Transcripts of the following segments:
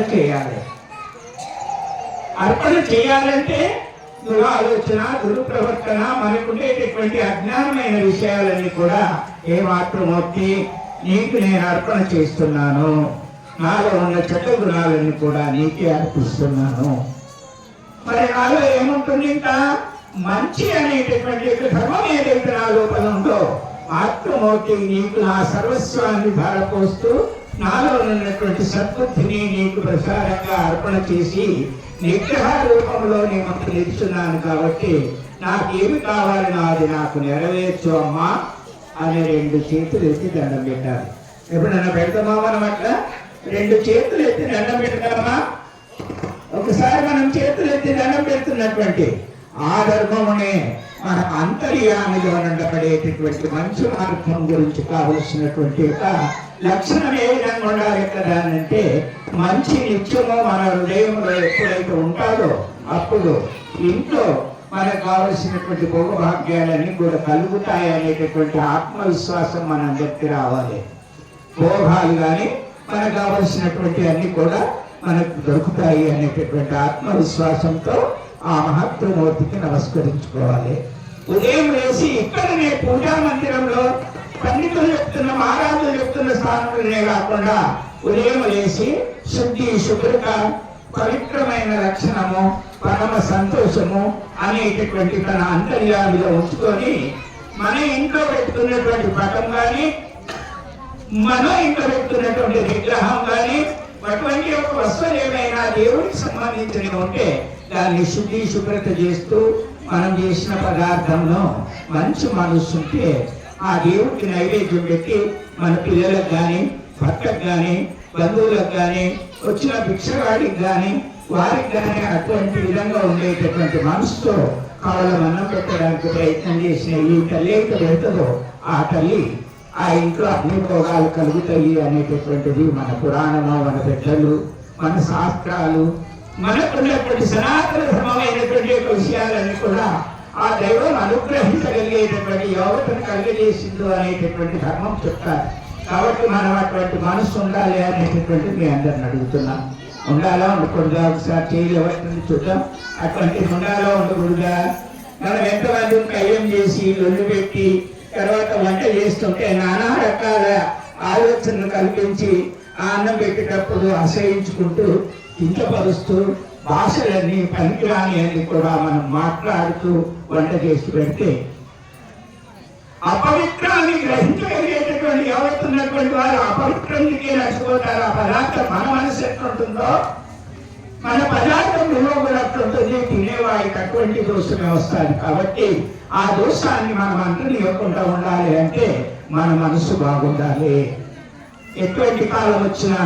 చేయాలి. అర్పణ చేయాలంటే దురాలోచన దురుప్రవర్తన మనకుండేటటువంటి అజ్ఞానమైన విషయాలన్నీ కూడా ఏ మాత్రమూర్తి నీకు నేను అర్పణ చేస్తున్నాను. నాలో ఉన్న చెడ్డ గుణాలన్నీ కూడా నీకే అర్పిస్తున్నాను. మరి నాలో ఏముంటుంది ఇంకా? మంచి అనేటటువంటి ధర్మం ఏదైతే నా లోపల ఉందో ఆత్మమూర్తి నీకు నా సర్వస్వాన్ని భారపోస్తూ నాలో ఉన్నటువంటి సద్బుద్ధిని నీకు ప్రసారంగా అర్పణ చేసి నిగ్రహ రూపంలో నేను నిలుచున్నాను కాబట్టి నాకేమి కావాలి అది నాకు నెరవేర్చు అమ్మా అని రెండు చేతులు ఎత్తి దండం పెట్టాలి. ఎప్పుడన్నా పెడతామా మనం అట్లా? రెండు చేతులు ఎత్తి దండం పెడతామా ఒకసారి మనం చేతులు ఎత్తి దండం పెడుతున్నటువంటి ఆ ధర్మమునే మన అంతర్యామిలో ఉండబడేటటువంటి మంచి మార్గం గురించి కావలసినటువంటి యొక్క లక్షణం ఏ విధంగా ఉండాలి కదా అంటే మంచి నిత్యము మన హృదయంలో ఎప్పుడైతే ఉంటారో అప్పుడు ఇంట్లో మనకు కావలసినటువంటి భోగభాగ్యాలన్నీ కూడా కలుగుతాయి అనేటటువంటి ఆత్మవిశ్వాసం మన అందరికి రావాలి. భోగాలు కానీ మనకు కావలసినటువంటి అన్ని కూడా మనకు దొరుకుతాయి అనేటటువంటి ఆత్మవిశ్వాసంతో ఆ మహత్వమూర్తికి నమస్కరించుకోవాలి. ఉదయం వేసి ఇక్కడనే పూజా మందిరంలో పండితులు చెప్తున్న మహారాజులు చెప్తున్న స్థానంలోనే కాకుండా ఉదయం వేసి శుద్ధి శుభ్రత పవిత్రమైన లక్షణము పరమ సంతోషము అనేటటువంటి తన అంతర్యామిలో ఉంచుకొని మన ఇంట్లో పెట్టుకున్నటువంటి పటం కానీ మన ఇంట్లో పెట్టుకున్నటువంటి విగ్రహం కానీ అటువంటి ఒక వస్తువులు ఏమైనా దేవుడికి సంబంధించినవి ఉంటే దాన్ని శుద్ధి శుభ్రత చేస్తూ మనం చేసిన పదార్థంలో మంచి మనసు ఉంటే ఆ దేవుడికి నైవేద్యం పెట్టి మన పిల్లలకు కానీ భర్తకు కానీ బంధువులకు కానీ వచ్చిన భిక్షవాడికి కానీ వారికి కానీ అటువంటి విధంగా ఉండేటటువంటి మనసుతో కావాల అన్నం పెట్టడానికి ప్రయత్నం చేసిన ఈ తల్లి అయితే పెడుతుందో ఆ తల్లి ఆ ఇంట్లో అగ్ని భోగాలు కలుగుతాయి అనేటటువంటిది మన పురాణము మన పెద్దలు మన శాస్త్రాలు మనకున్నటువంటి సనాతన ధర్మమైనటువంటి యొక్క విషయాలన్నీ కూడా ఆ దైవం అనుగ్రహించగలిగేటటువంటి యోగతను కలిగజేసింది అనేటటువంటి ధర్మం చెప్తారు. కాబట్టి మనం అటువంటి మనసు ఉండాలి అనేటటువంటి మీ అందరిని అడుగుతున్నాం. ఉండాలా? ఉండకూడదా? ఒకసారి చేయలేవట్టుంది చూద్దాం. అటువంటి ఉండాలా? ఉండకూడదా? మనం ఎంతమంది కయ్యం చేసి లొల్లు పెట్టి తర్వాత వంట చేస్తుంటే నానా రకాల ఆలోచనలు కల్పించి ఆ అన్నం పెట్టేటప్పుడు అసహించుకుంటూ కించపరుస్తూ భాషలన్నీ పనికిరాని అని కూడా మనం మాట్లాడుతూ వంట చేసి పెడితే అపవిత్రాన్ని గ్రహించగలిగేటటువంటి ఎవరుతున్నటువంటి వారు అపవిత్రంకి నచ్చిపోతారు ఆ పదార్థం మన మనసు ఎట్లుంటుందో మన పదార్థం విలువ కూడా తినేవాడికి అటువంటి దోషమే వస్తాడు కాబట్టి ఆ దోషాన్ని మనం అందరినీ ఇవ్వకుండా ఉండాలి అంటే మన మనసు బాగుండాలి. ఎటువంటి కాలం వచ్చినా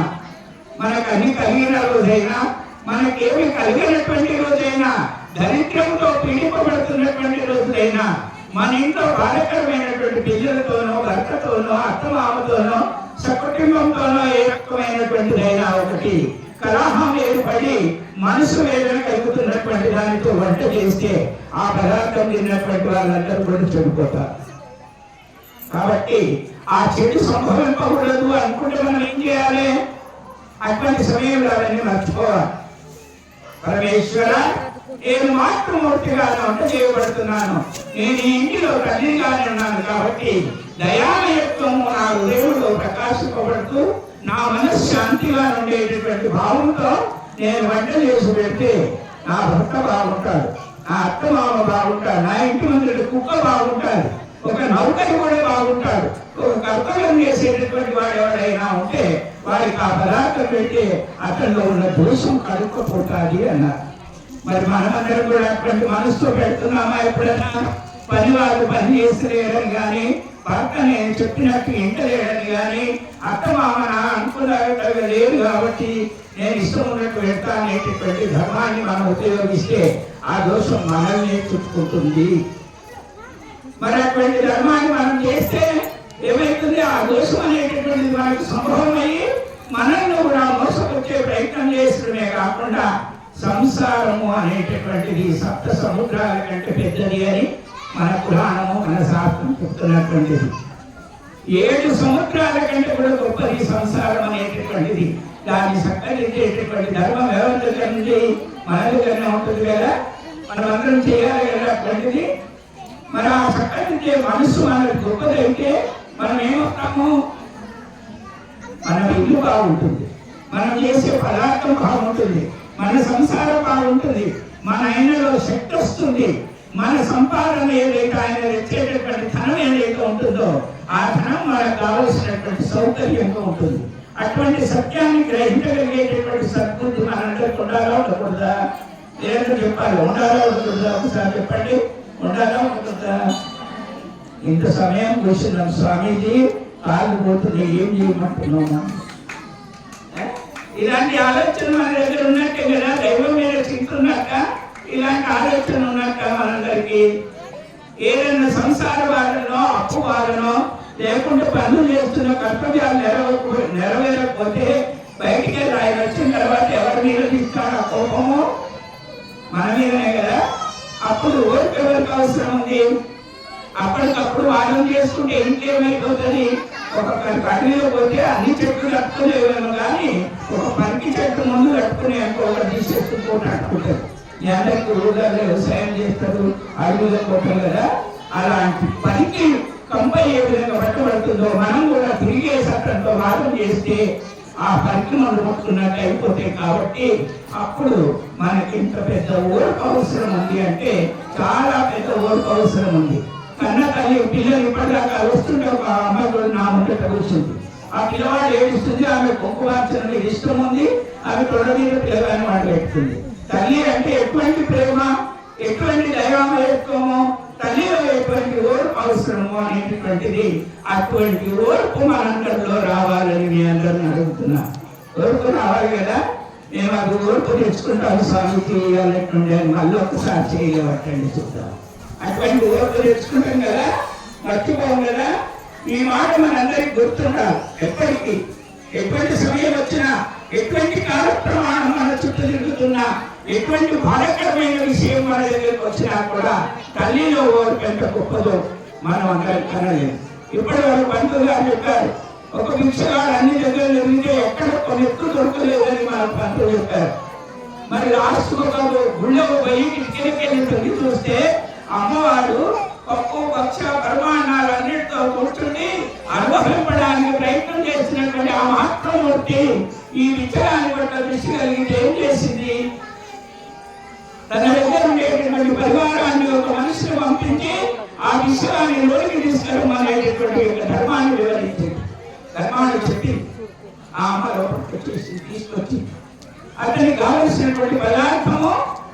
మనకు అన్ని కలిగిన రోజైనా మనకేమి కలిగినటువంటి రోజైనా దరిద్రంతో పీడిపబడుతున్నటువంటి రోజులైనా మన ఇంట్లో బాధకరమైనటువంటి పిల్లలతోనో భర్తతోనో అత్తమామతోనో సకుటుంబంతోనో ఏ రకమైనటువంటిదైనా ఒకటి కలహం ఏర్పడి మనసు వేదన కలుగుతున్నటువంటి దానితో వంట చేస్తే ఆ పదార్థం తిన్నటువంటి వాళ్ళందరూ కూడా చెడిపోతారు. కాబట్టి ఆ చెడు సంభవింపకూడదు అనుకుంటే మనం ఏం చేయాలి? అటువంటి సమయంలో అవన్నీ మర్చిపోవాలి. పరమేశ్వర నేను మాతృమూర్తిగానే వంట చేయబడుతున్నాను. నేను ఈ ఇంటిలో తల్లిగానే ఉన్నాను కాబట్టి దయామయత్వము నా హృదయంలో ప్రకాశింపబడుతూ నా మనస్సు శాంతిగా ఉండేటటువంటి భావంతో నేను వంట చేసి పెడితే నా భర్త బాగుంటాడు నా అత్త మామ బాగుంటాడు నా ఇంటి ముందు కుక్క బాగుంటాడు ఒక నౌకరి కూడా బాగుంటాడు. ఒక కర్తవ్యం చేసేటటువంటి వాడు ఎవడైనా ఉంటే వాడికి ఆ పదార్థం పెట్టి అతనిలో ఉన్న దోషం కడుక్కపోతాది అన్నారు. మరి మనమందరం కూడా అటువంటి మనసుతో పెడుతున్నామా ఎప్పుడైనా పని వాళ్ళు పని చేస్తలేరని కానీ భర్త నేను చెప్పినట్టు ఇంటలేడని కానీ అత్త మామన అనుకున్నట్టుగా లేదు కాబట్టి నేను ఇష్టం ఉన్నట్టు వెళ్తానేటటువంటి ధర్మాన్ని మనం ఉపయోగిస్తే ఆ దోషం మనల్ని చుట్టుకుంటుంది. మరి అటువంటి ధర్మాన్ని మనం చేస్తే ఏమైతుంది? ఆ దోషం అనేటటువంటిది మనకు సంభవమయ్యి మనల్ని కూడా మోసపుచ్చే ప్రయత్నం చేసడమే కాకుండా సంసారము అనేటటువంటిది సప్త సముద్రాల కంటే పెద్దది అని మన పురాణము మన శాస్త్రం చెప్తున్నటువంటిది. ఏడు సముద్రాల కంటే కూడా గొప్పది సంసారం అనేటటువంటిది. దాన్ని సత్కరించేటటువంటి ధర్మం ఎవరి దగ్గర మన ఉంటుంది కదా? మనమందరం అందరం చేయాలి కదా అటువంటిది మరి ఆ సత్కరించే మనసు మనకు గొప్పదైతే మనం ఏమవుతాము? మన ఇల్లు బాగుంటుంది. మనం చేసే పదార్థం బాగుంటుంది. మన సంసారం బాగుంటుంది. మన ఆయనలో శక్తి వస్తుంది. మన సంపాదన ఏదైతే ఆయన తెచ్చేటటువంటి ధనం ఏదైతే ఉంటుందో ఆ ధనం మనకు కావలసినటువంటి సౌకర్యంగా ఉంటుంది. అటువంటి సత్యాన్ని గ్రహించగలిగేటటువంటి సద్బుద్ధి మనందరికి ఉండాలా ఉండకూడదా? లేదని చెప్పాలి. ఉండాలా ఉండకూడదా? ఒకసారి చెప్పండి. ఉండాలా ఉండకూడదా? ఇంత సమయం కూర్చున్నాం స్వామీజీ. కాళ్ళు పోతుంది. ఏం చేయమంటున్నామా ఇలాంటి ఆలోచన మన దగ్గర ఉన్నట్టే కదా? దైవం మీద చింతున్నాక ఇలాంటి ఆలోచన ఉన్నాడు కదా మనందరికీ ఏదైనా సంసార వారనో అప్పు వారనో లేకుంటే పనులు చేస్తున్న కర్తవ్యాలు నెరవేరకపో నెరవేరకపోతే బయటికి ఆయన వచ్చిన తర్వాత ఎవరి మీద తీస్తాడు ఆ కోపము మన మీదనే కదా? అప్పుడు ఓర్పు ఎవరికి అవసరం ఉంది? అప్పటికప్పుడు వాదం చేసుకుంటే ఇంకేమైపోతుంది? ఒక పనిలో పోతే అన్ని చెట్లు కట్టుకోలేవేమో కానీ ఒక పనికి చెట్టు ముందు కట్టుకుని ఇంకొకటి తీసేసుకుంటూ కట్టుకుంటారు మీ ఊళ్ళో వ్యవసాయం చేస్తారు అడుగులో పోతారు కదా? అలాంటి పనికి కంప ఏ విధంగా పట్టబడుతుందో మనం కూడా తిరిగే చట్టంతో వాదం చేస్తే ఆ పనికి మనం పట్టుకున్నట్టు అయిపోతాయి కాబట్టి అప్పుడు మనకి ఇంత పెద్ద ఓర్పు అవసరం ఉంది అంటే చాలా పెద్ద ఓర్పు అవసరం ఉంది. కన్న తల్లి పిల్లలు ఇప్పటిదాకా వస్తుంటే ఒక అమ్మాయి కూడా నా ముందట కూర్చుంది. ఆ పిల్లవాడు ఏడుస్తుంది ఆమె కుంకుమార్చన మీద ఇష్టం ఉంది ఆమె తొడ మీద పిల్లగాని మాట్లాడుతుంది. తల్లి అంటే ఎటువంటి ప్రేమ ఎటువంటి దైవమయత్వము తల్లిలో ఎటువంటి ఓర్పు అవసరము అనేటువంటిది అటువంటి ఓర్పు మనందరిలో రావాలని మీ అందరిని అడుగుతున్నా. ఓర్పు రావాలి కదా? మేము అది ఓర్పు తెచ్చుకుంటాం స్వామి చేయాలనుకుంటే మళ్ళీ ఒకసారి చేయలేవట్టండి చూద్దాం. అటువంటి ఓర్పు తెచ్చుకుంటాం కదా? మర్చిపోం కదా? ఈ మాట మనందరికి గుర్తుండాలి. ఎప్పటికీ. ఎటువంటి సమయం వచ్చినా ఎటువంటి కాలప్రమాణం మన చుట్టూ ఎటువంటి బాధకరమైన విషయం మన దగ్గరికి వచ్చినా కూడా తల్లిలో ఓర్పు ఎంత గొప్పదో మనం అందరం కనలేదు ఇప్పటి వరకు పంతులు గారు చెప్పారు ఒక భిక్షగాడు అన్ని దగ్గర జరిగితే ఎక్కడ కొన్ని ఎత్తు దొరకలేదని మన పంతులు చెప్పారు. మరి లాస్ట్ ఒక గుళ్ళో పోయి కిటికీలకి తగ్గి చూస్తే అమ్మవారు పప్పు పక్ష పరమాన్నాలన్నిటితో కూర్చుని అనుభవింపడానికి ప్రయత్నం చేసినటువంటి ఆ మహాత్మమూర్తి ఈ విచారాన్ని పట్ల దృష్టి కలిగితే ఏం చేసింది తన దగ్గర ఉండేటటువంటి పరివారాన్ని ఒక మనిషిని పంపించి ఆ విషయాన్ని లోనికి తీసుకెళ్ళమనేటటువంటి యొక్క ధర్మాన్ని వివరించింది. ధర్మాన్ని చెప్పి ఆ అమ్మ లోపలికి తీసుకొచ్చి అతనికి కావలసినటువంటి పదార్థము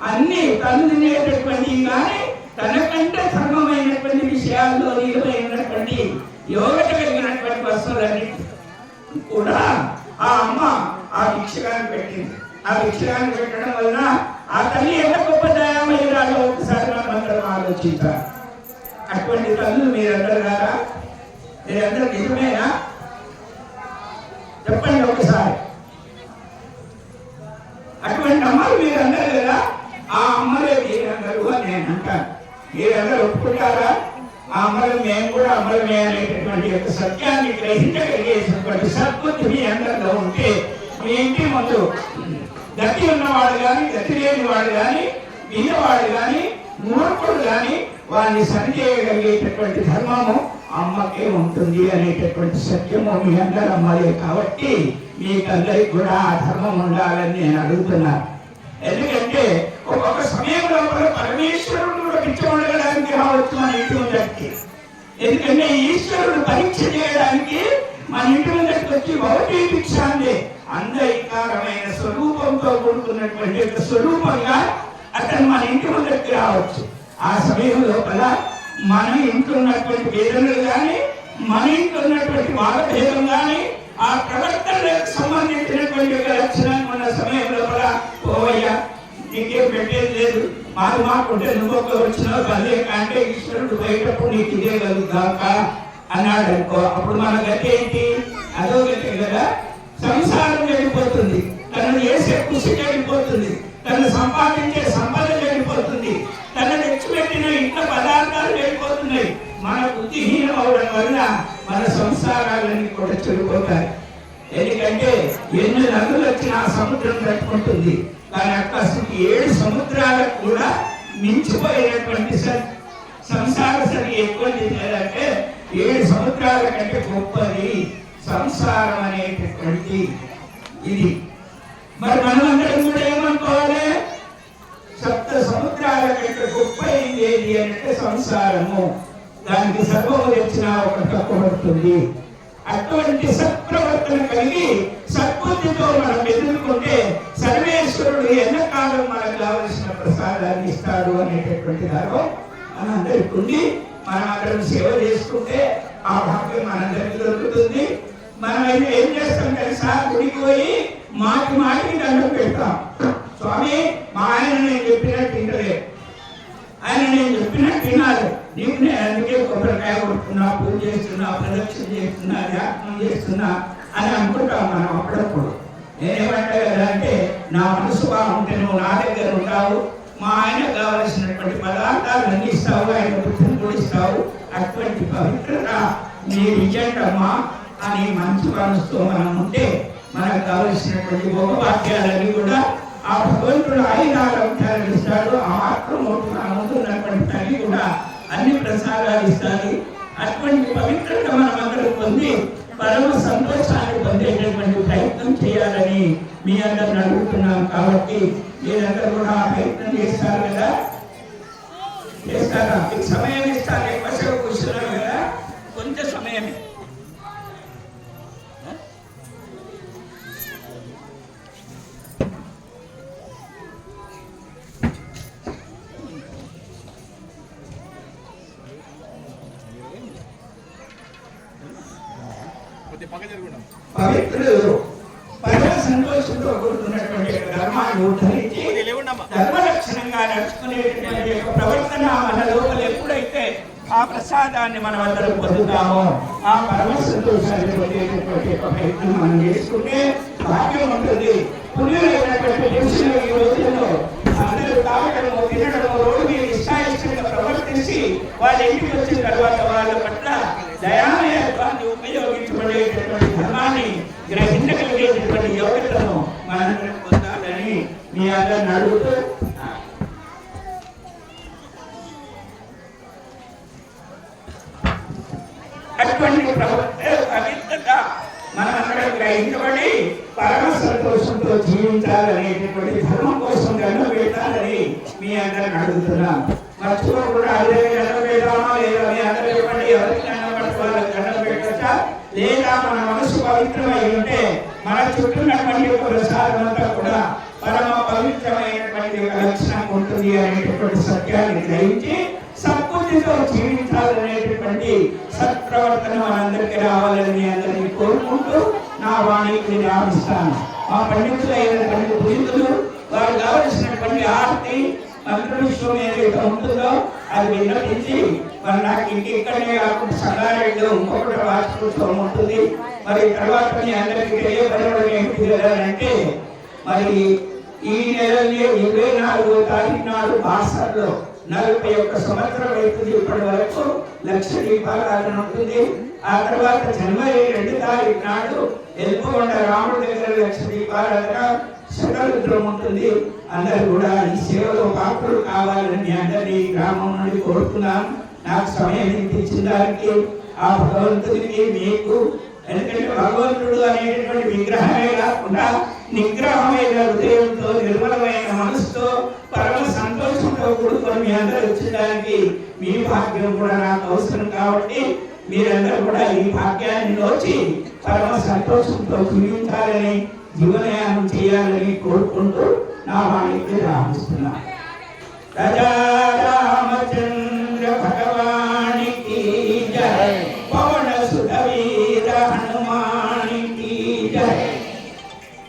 అన్ని తను తినేటటువంటి కానీ తనకంటే ధర్మమైనటువంటి విషయాల్లో నిలువైనటువంటి యోగట కలిగినటువంటి వస్తువులన్నీ కూడా ఆ అమ్మ ఆ భిక్షగాన్ని పెట్టింది. ఆ భిక్షగాన్ని పెట్టడం వలన ఆ తల్లి ఎంత గొప్పదా ఒకసారి మనం అందరం ఆలోచించాలి అటువంటి తల్లు మీరందరు గారా? మీరందరూ నిజమేనా? చెప్పండి ఒకసారి. అటువంటి అమ్మలు మీరందరూ కదా ఆ అమ్మలే మీరందరూ అని నేను అంటాను. మీరందరూ ఒప్పుకుంటారా? ఆ అమ్మలు మేము కూడా అమలమే అనేటటువంటి యొక్క సత్యాన్ని గ్రహించగలిగేసినటువంటి సద్బుద్ధి మీ అందరిలో ఉంటే మీ ఇంటి ముందు గతి ఉన్నవాడు కానీ గతి లేని వాడు కానీ పిల్లవాడు కానీ మూర్ఖుడు కానీ వారిని సరిచేయగలిగేటటువంటి ధర్మము అమ్మకే ఉంటుంది అనేటటువంటి సత్యము మీ అందరూ అమ్మలే కాబట్టి మీకందరికి కూడా ఆ ధర్మం ఉండాలని నేను అడుగుతున్నాను ఎందుకంటే ఒక్కొక్క సమయంలో లోపల పరమేశ్వరుడు కూడా పిచ్చ రావచ్చు మన ఇంటి ముందరికి. ఎందుకంటే ఈశ్వరుడు పరీక్ష చేయడానికి మన ఇంటి ముందరికి వచ్చి భౌతిక భిక్ష అంది. అందరికారమైన స్వరూపంతో కూడుకున్నటువంటి యొక్క స్వరూపంగా అతను మన ఇంటి ముందరికి రావచ్చు. ఆ సమయం లోపల మన ఇంట్లో ఉన్నటువంటి పేదలు కానీ మన ఇంట్లో ఉన్నటువంటి వాదభేదం కానీ ఆ ప్రవర్తనకు సంబంధించినటువంటి ఒక లక్షణాన్ని ఉన్న సమయం లోపల పోవయ్యా నీకేం పెట్టేది లేదు. మాకు మాకుంటే నువ్వు ఒక వచ్చినావు భలే అంటే ఈశ్వరుడు పోయేటప్పుడు నీకు ఇదే కలుగుతాక అన్నాడు అనుకో అప్పుడు మన గతి ఏంటి? అదో గతి కదా. సంసారం వెళ్ళిపోతుంది. తనను చేసే కృషి వెళ్ళిపోతుంది. తను సంపాదించే సంపద వెళ్ళిపోతుంది. తన తెచ్చిపెట్టిన ఇంట్లో పదార్థాలు వెళ్ళిపోతున్నాయి. మన బుద్ధిహీనం అవడం వల్ల మన సంసారాలన్నీ కూడా చెడిపోతాయి. ఎందుకంటే ఎన్ని నదులు వచ్చినా సముద్రం తట్టుకుంటుంది. కానీ అక్కడికి ఏడు సముద్రాలకు కూడా మించిపోయినటువంటి సంసార సరి ఎక్కువ చేయాలంటే ఏడు సముద్రాల కంటే గొప్పది సంసారం అనేటటువంటి ఇది. మరి మనమందరం కూడా ఏమనుకోవాలి సప్త సముద్రాల కంటే గొప్ప అయింది ఏది అంటే సంసారము. దానికి సర్వము తెచ్చిన ఒక తప్పబడుతుంది అటువంటి సత్ప్రవర్తన కలిగి సత్బుద్ధితో మనం ఎదుర్కొంటే సర్వేశ్వరుడు ఎన్నకాలం మనకు కావలసిన ప్రసాదాన్ని ఇస్తాడు అనేటటువంటి గర్వం మనందరికి ఉండి మనం అందరం సేవ చేసుకుంటే ఆ భాగ్యం మనందరికీ దొరుకుతుంది. మనం ఏం చేస్తాం తెలుసా? గుడికి పోయి మాటి మాటికి దండం పెడతాం. స్వామి మా ఆయన నేను చెప్పినట్టు తింటలే. ఆయన నేను చెప్పినట్టు తినాలి. నీకు నేను కొబ్బరికాయ కొడుతున్నా పూజ చేస్తున్నా ప్రదక్షిణ చేస్తున్నా ధ్యానం చేస్తున్నా అని అనుకుంటాం మనం అప్పుడప్పుడు. నేనేమంటా కదా అంటే నా మనసు బాగుంటే నువ్వు నా దగ్గర ఉంటావు మా ఆయన కావలసినటువంటి పదార్థాలు అందిస్తావు ఆయన బుద్ధిని కూడిస్తావు అటువంటి పవిత్రత నీ అమ్మా అని మంచి మనసుతో మనం ఉంటే మనకు కావలసినటువంటి భోగవాక్యాలన్నీ కూడా ఆ భగవంతుడు ఆయన ఆరోగ్యాలు ఇస్తాడు ఆ మాత్రం మన ముందు తల్లి కూడా అన్ని ప్రసాదాలు ఇస్తాయి అటువంటి పవిత్రత మనం అందరూ పొంది పరమ సంతోషాన్ని పొందేటటువంటి ప్రయత్నం చేయాలని మీ అందరిని అడుగుతున్నాం కాబట్టి మీరందరూ కూడా ఆ ప్రయత్నం చేస్తారు కదా? చేస్తారా? మీకు సమయం ఇస్తారు ఎక్కువసేపు కూర్చున్నారు కదా? కొంచెం సమయమే. జరుగుండం పవిత్రుడు పరమ సంతోషంతో కూడుకున్నటువంటి ధర్మాన్ని ఉద్ధరించి కొద్దిగా లేవుండమ్మా ధర్మలక్షణంగా నడుచుకునేటటువంటి యొక్క ప్రవర్తన మన లోపల ఎప్పుడైతే ఆ ప్రసాదాన్ని మనం అందరం పొందుతామో ఆ పరమ సంతోషాన్ని పొందేటటువంటి యొక్క ప్రయత్నం మనం చేసుకుంటే భాగ్యం ఉంటుంది పుణ్యులైనటువంటి నిమిషంలో ఈ రోజుల్లో అందరూ తాగడము తినడము రోడ్డు మీద ఇష్టాయిష్టంగా ప్రవర్తించి వాళ్ళ ఇంటికి వచ్చిన తర్వాత వాళ్ళ పట్ల దయామయత్వాన్ని ఉపయోగించబడేటటువంటి ధర్మాన్ని గ్రహించగలిగేటటువంటి యోగ్యతను మనం పొందాలని మీ అందరిని అడుగుతూ అటువంటి ప్రవర్తన పవిత్రత మనమందరం గ్రహించబడి పరమ సంతోషంతో జీవించాలనేటటువంటి ధర్మం కోసం దండం పెట్టాలని మీ అందరిని అడుగుతున్నాం. మర్చిపోకుండా అదే దండం పెడతామా లేదా మీ అందరూ చెప్పండి. ఎవరికి దండం పట్టుకోవాలి దండం పెట్టచ్చా? లేదా మన మనసు పవిత్రమై ఉంటే మన చుట్టూన్నటువంటి యొక్క ప్రసాదం అంతా కూడా పరమ పవిత్రమైనటువంటి ఒక లక్షణం ఉంటుంది అనేటటువంటి సత్యాన్ని గ్రహించి సత్బుద్ధితో జీవించాలనేటటువంటి సత్ప్రవర్తన మనందరికీ రావాలని అందరినీ కోరుకుంటూ నా వాణికి రావిస్తాను ఆ పండితులు అయినటువంటి పురుషులు వారు కావలసినటువంటి ఆర్తి మంత్ర ఏదైతే ఉంటుందో అది విన్నపించి మరి నాకు ఇంటి ఇక్కడనే కాకుండా సంగారెడ్డిలో ఇంకొకటి వార్షికోత్సవం ఉంటుంది. మరి తర్వాత మీ అందరికీ తెలియబడడం ఏంటి అంటే మరి ఈ నెలలో ఇరవై నాలుగో తారీఖు నాడు భాషల్లో నలభై ఒక్క సంవత్సరం అవుతుంది ఇప్పటి వరకు. లక్ష దీపారాధన ఉంటుంది. ఆ తర్వాత జనవరి రెండు తారీఖు నాడు ఎల్పకొండ రాముడి దగ్గర లక్ష దీపారాధన శతరుద్రం ఉంటుంది. అందరు కూడా ఈ సేవలో పాత్రలు కావాలని అందరి గ్రామం నుండి కోరుతున్నాను నాకు సమయం ఇచ్చిన దానికి ఆ భగవంతుడికి మీకు ఎందుకంటే భగవంతుడు అనేటటువంటి విగ్రహమే కాకుండా నిగ్రహమైన హృదయంతో నిర్మలమైన సంతోషంతో మీ అందరూ వచ్చేదానికి మీ భాగ్యం కూడా నాకు అవసరం కాబట్టి మీరందరూ కూడా ఈ భాగ్యాన్ని నోచి పరమ సంతోషంతో జీవించాలని జీవనయానం చేయాలని కోరుకుంటూ నా వాణికి రామిస్తున్నా రాజా రామచంద్ర భగవాన్.